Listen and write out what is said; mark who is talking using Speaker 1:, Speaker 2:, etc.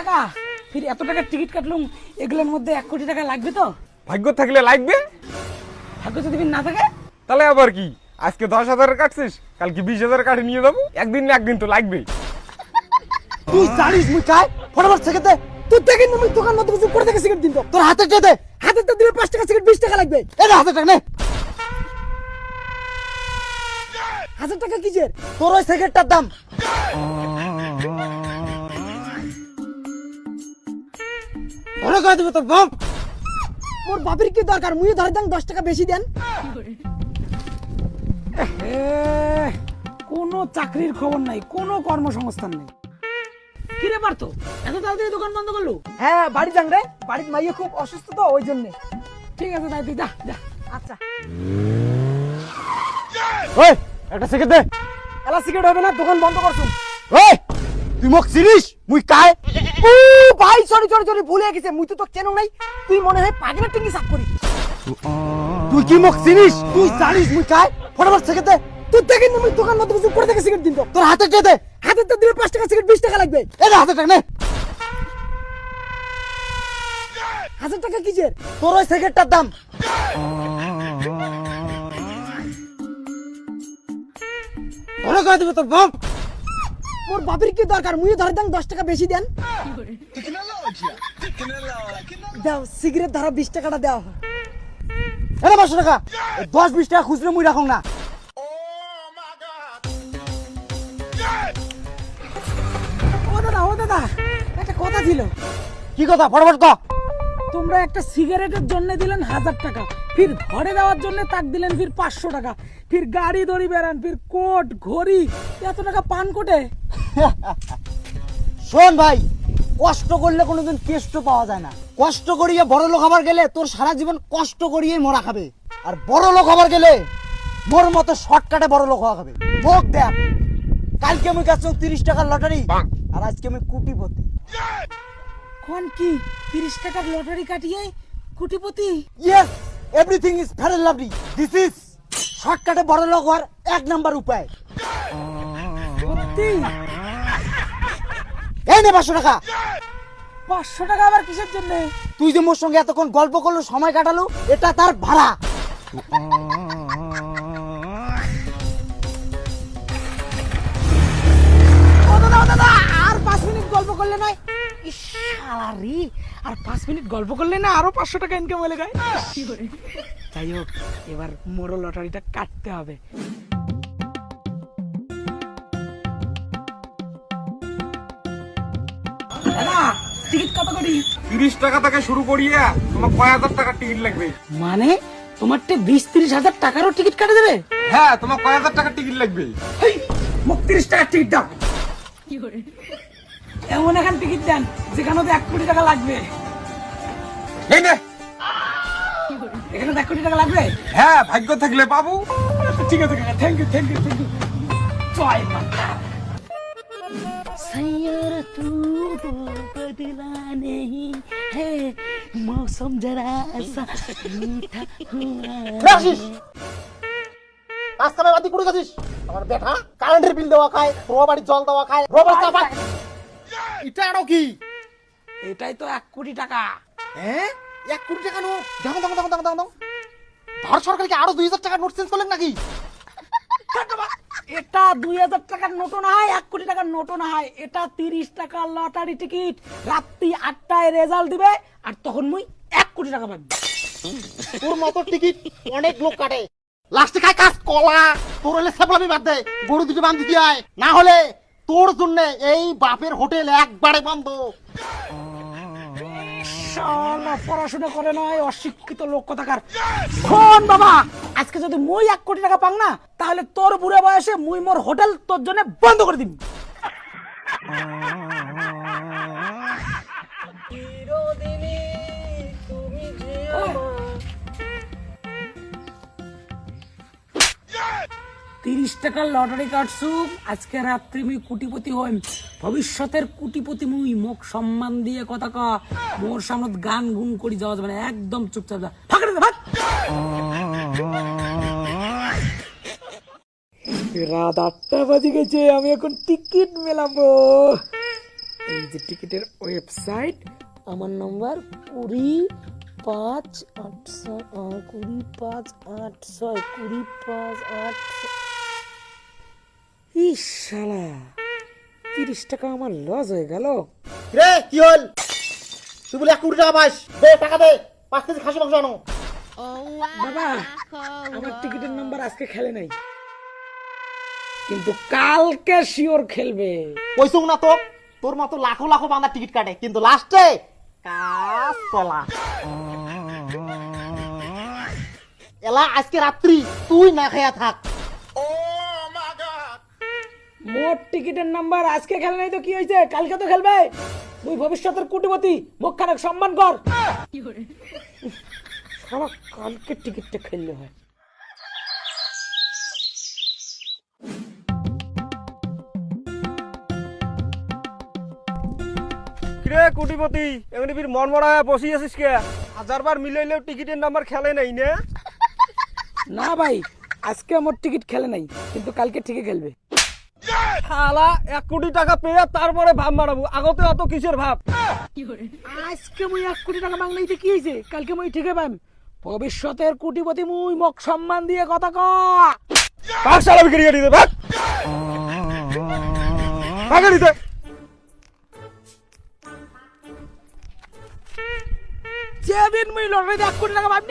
Speaker 1: কাকা ফির এত টাকার টিকিট কাটলুম এগুলোর মধ্যে এক কোটি টাকা লাগবে তো?
Speaker 2: ভাগ্য থাকলে লাগবে।
Speaker 1: ভাগ্য যদি না থাকে?
Speaker 2: তাহলে আবার কি? আজকে দশ হাজারের কাটছিস কালকে বিশ হাজার কাটে নিয়ে যাব একদিন না একদিন তো লাগবেই
Speaker 3: তুই জানিস মুই কাই ফটাফট থেকে দে। তুই দেখে নি মুই দোকান মধ্যে কিছু করে দেখে সিগারেট দিন তো। তোর হাতে কে দে। হাতে তো দিলে পাঁচ টাকা সিগারেট বিশ টাকা লাগবে। এ না হাতে টাকা নে। হাজার টাকা কিসের? তোর ওই সিগারেটটার দাম। করে দেবে তোর বাপ। ওর বাপের কি দরকার? মুই ধরে দেন দশ টাকা বেশি দেন।
Speaker 1: কোনো চাকরির খবর নাই কোনো কর্মসংস্থান নেই। কিরে পারতো এত তাড়াতাড়ি দোকান বন্ধ করল?
Speaker 3: হ্যাঁ বাড়ি যান রে। বাড়ির মাইয়ে খুব অসুস্থ তো ওই জন্যে।
Speaker 1: ঠিক আছে তাই তুই যা যা।
Speaker 3: আচ্ছা।
Speaker 2: ওই একটা সিগারেট দে।
Speaker 3: এলা সিগারেট হবে না দোকান বন্ধ করছুন ওই তুই মোক চিনিস? মুই কায়? ভাই সরি সরি সরি ভুলে গেছে। মুই তো তোকে চেনো নাই। তুই মনে হয় টিঙ্গি সাফ তুই কি মোক চিনিস? তুই জানিস মুই কায় ফটাফট সিগারেট দে তুই দেখে নি মুই দোকান মধ্যে থেকে সিগারেট দিন তো তোর হাতে কে দে? হাতে তো টাকা সিগারেট বিশ টাকা লাগবে। এ হাতে টাকা, নে। হাজার টাকা তোর ওই সিগারেটটার দাম। ধরে করে দেবে তোর বাপ। মোর বাপের কি দরকার? মুই ধরে দেন দশ টাকা বেশি দেন। দাও, সিগারেট ধরো, বিশ টাকাটা দাও। এরে পাঁচশো টাকা। দশ, বিশ টাকা খুচরো মুই রাখুন না।
Speaker 1: ও দাদা ও দাদা, একটা কথা ছিল।
Speaker 3: কি কথা? ফটাফট ক।
Speaker 1: তোমরা একটা সিগারেটের জন্য দিলেন হাজার টাকা, ফির ঘরে দেওয়ার জন্য তাক দিলেন ফির পাঁচশো টাকা, ফির গাড়ি দড়ি বেড়ান, ফির কোট, ঘড়ি, এত টাকা পান কোটে?
Speaker 3: শোন ভাই কষ্ট করলে কোনোদিন কেষ্ট পাওয়া যায় না। কষ্ট করিয়ে বড় লোক হবার গেলে তোর সারা জীবন কষ্ট করিয়ে মরা খাবে। আর বড় লোক হবার গেলে মোর মতো শর্টকাটে বড় লোক হওয়া খাবে। মুখ দেখ কালকে আমি কাছে তিরিশ টাকার লটারি আর আজকে আমি কুটিপতি।
Speaker 1: কোন কি? তিরিশ টাকার লটারি কাটিয়ে কোটিপতি?
Speaker 3: Yes everything is fair and lovely this is শর্টকাটে বড় লোক হওয়ার এক নাম্বার উপায়।
Speaker 1: সত্যি?
Speaker 3: এই নে পাঁচশো টাকা।
Speaker 1: পাঁচশো টাকা আবার কিসের জন্য?
Speaker 3: তুই যে মোর সঙ্গে এতক্ষণ গল্প করল সময় কাটালো এটা তার ভাড়া।
Speaker 1: আর পাঁচ মিনিট গল্প করলে নয় ইস, শালা রে আর পাঁচ মিনিট গল্প করলে না আরও পাঁচশো টাকা ইনকাম হলে গায়। যাই হোক এবার মোরো লটারিটা কাটতে হবে। টিকিট কত করি?
Speaker 2: তিরিশ টাকা থেকে শুরু করিয়া তোমার কয় হাজার টাকার টিকিট লাগবে?
Speaker 1: মানে? তোমার বিশ তিরিশ হাজার টাকারও টিকিট কাটে দেবে?
Speaker 2: হ্যাঁ তোমার কয় হাজার টাকার টিকিট লাগবে?
Speaker 1: টাকার টিকিট এমন এখান টিকিট দেন যেখানে তো এক কোটি টাকা লাগবে।
Speaker 2: এই
Speaker 1: এক কোটি টাকা লাগবে?
Speaker 2: হ্যাঁ ভাগ্য থাকলে পাবো।
Speaker 1: ঠিক আছে thank you thank you thank you জয় সাইয়ারা তু तो बदला नहीं है मौसम जरा सा मीठा हुआ
Speaker 3: রাখিস কাজ কামে বাদি করে গেছিস আমার বেটা কারেন্টের বিল দেওয়া খায় রোয়া বাড়ির জল দেওয়া খায় রোবার চাপা এটা আরো কি
Speaker 1: এটাই তো এক কোটি টাকা
Speaker 3: হ্যাঁ এক কোটি টাকা নোট দেখো দেখো দেখো দেখো দেখো ভারত সরকারকে আরো দুই হাজার টাকা নোট চেঞ্জ করলেন নাকি
Speaker 1: এটা দুই হাজার টাকার নোটও না হয় এক কোটি টাকার নোটও না হয়। এটা তিরিশ টাকার লটারি টিকিট। রাত্রি আটটায় রেজাল্ট দিবে আর তখন মুই এক কোটি টাকা পাবি।
Speaker 3: তোর মতো টিকিট অনেক লোক কাটে। লাস্টে খায় কাজ কলা তোর হলে সেপলামি বাদ দে গরু দুটো বান্ধি দিয়ে আয়। না হলে তোর জন্য এই বাপের হোটেল একবারে বন্ধ।
Speaker 1: পড়াশোনা করে নয় অশিক্ষিত লোক কথাকার। শোন বাবা আজকে যদি মুই এক কোটি টাকা পাং না, তাহলে তোর বুড়ে বয়সে মুই মোর হোটেল তোর জন্য বন্ধ করে দিবি। তিরিশ টাকার লটারি কাটছু আজকে রাত্রি মুই কুটিপতি হইম। ভবিষ্যতের কুটিপতি মুই মোক সম্মান দিয়ে কথা ক। মোর সামনে গান গুন করি যাওয়া যাবে একদম চুপচাপ যা। রাত আটটা বাজে গেছে আমি এখন টিকিট মেলাবো। এই যে টিকিটের ওয়েবসাইট আমার নম্বর কুড়ি পাঁচ আট ছয় আহ, কুড়ি পাঁচ আট ছয় কুড়ি পাঁচ আট। ইস তিরিশ টাকা আমার লস হয়ে গেল।
Speaker 4: রে কি হল? তুই বলে কুড়ি টাকা পাস। দে টাকা দে পাঁচ কেজি খাসি মাংস আনো।
Speaker 1: বাবা আমার টিকিটের নাম্বার আজকে খেলে নাই। কিন্তু কালকে শিওর খেলবে।
Speaker 4: কইসুক না তো তোর মতো লাখো লাখো বান্ধা টিকিট কাটে কিন্তু লাস্টে কাজ কলা। এলা আজকে রাত্রি তুই না খাইয়া থাক।
Speaker 1: মোট টিকিটের নাম্বার আজকে খেলে নাই তো কি হয়েছে কালকে তো খেলবে। তুই ভবিষ্যতের কুটিপতি মুখখানে সম্মান কর? সারা কালকে টিকিটটা খেললে হয়।
Speaker 5: কিরে কোটিপতি এমনি ফির মন মরা হয়ে বসি আছিস কে? হাজারবার মিলাইলেও টিকিটের নাম্বার খেলে নাই না?
Speaker 1: না ভাই আজকে আমার টিকিট খেলে নাই কিন্তু কালকে ঠিকই খেলবে।
Speaker 5: শালা এক কোটি টাকা পেয়ে তারপরে ভাব মারাবো আগতে অত কিসের ভাব?
Speaker 1: আজকে মুই এক কোটি টাকা মাংলাইতে কি হয়েছে কালকে মুই ঠিকই পাম। ভবিষ্যতের কুটিপতি মুই মক সম্মান দিয়ে কথা
Speaker 5: কাকশালা বিক্রি করে দিতে ভাগ। ভাগে দিতে।
Speaker 1: যেদিন মুই লড়াই এক কোটি টাকা পাবি